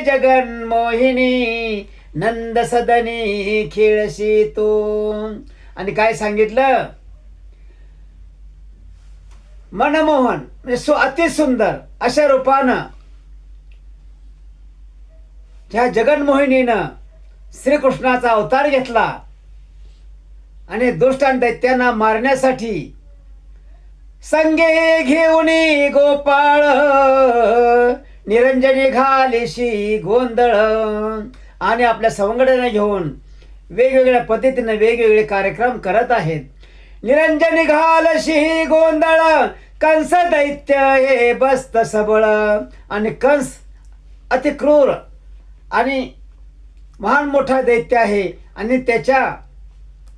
जगन मोहिनी नंद सदनी खेळशी तू आणि काय सांगितलं? मनमोहन म्हणजे सु अति अशा रूपानं ह्या जगनमोहिनीनं श्रीकृष्णाचा अवतार घेतला. आणि दुष्ट दैत्यांना मारण्यासाठी संगे घेऊन गोपाळ. निरंजनी घालीशी गोंधळ. आणि आपल्या सवंगड्यांना घेऊन वेगवेगळ्या पद्धतीने वेगवेगळे कार्यक्रम करत आहेत. निरंजनी घालशी गोंधळ. कंस दैत्य हे बस्त सबळ. आणि कंस अति क्रूर. आणि महान मोठा दैत्य आहे. आणि त्याच्या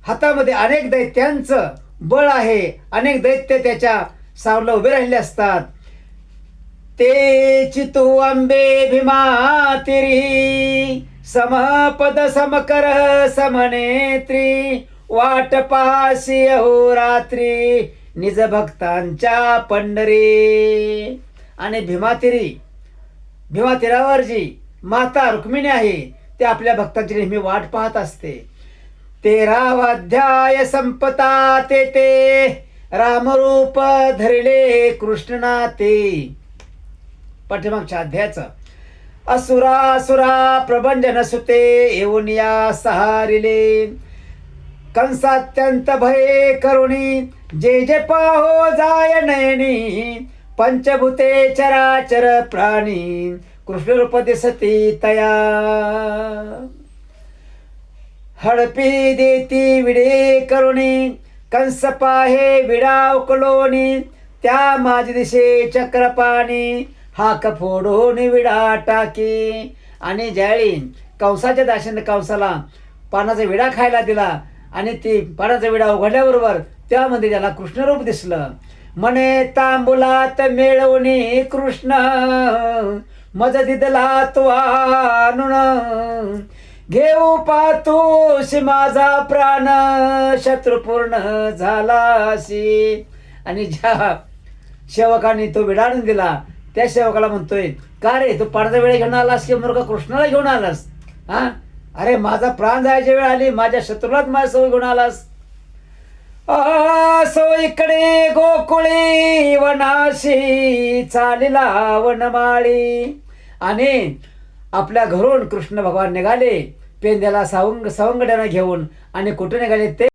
हातामध्ये अनेक दैत्यांचं बळ आहे. अनेक दैत्य त्याच्या सावलं उभे राहिले असतात. ते अम्बे भीमातिरी समपद समकर समनेत्री वाटपाशी अहोरात्री निज भक्तांच्या पंढरी. आणि भीमातिरी भीमातीरावर जी माता रुक्मिणी आहे ते आपल्या भक्तांची नेहमी वाट पाहत असते. तेरावाध्याय संपता ते ते रामरूप धरले कृष्णनाते पाठीमागच्या अध्यायाचं. असुरा असुरा प्रबंजन सुते येऊन या सहारिले. कंसात्यंत भये करुणी जे जे पाहो जाय नयनी पंचभूते चराचर प्राणी कृष्णरूप दिसती तया. हडपी देती विडे करुणी कंस पाहे विडा उकलोनी त्या माझ दिशे चक्रपाणी हाक फोडून विडा टाकी आणि ज्यावेळी कंसाच्या दाशाने कंसाला पानाचा विडा खायला दिला आणि ती पानाचा विडा उघडल्याबरोबर त्यामध्ये त्याला कृष्णरूप दिसलं. म्हणे तांबुलात मिळवणी कृष्ण मज दिदला तो घेऊ पातोशी माझा प्राण शत्रुपूर्ण झालाशी आणि ज्या सेवकाने तो विडाणून दिला त्या सेवकाला म्हणतोय का रे तू पडदा वेळ घेऊन आलास की मुर्गा कृष्णाला घेऊन आलास? हा? अरे माझा प्राण जायची वेळ आली माझ्या शत्रूलाच माझ्या सवय घेऊन आलास. असो इकडे गोकुळी वनाशी चालिला वनमाळी. आणि आपल्या घरून कृष्ण भगवान निघाले पेंद्याला सावंग सवंगड्यानं घेऊन आणि कुठे निघाले ते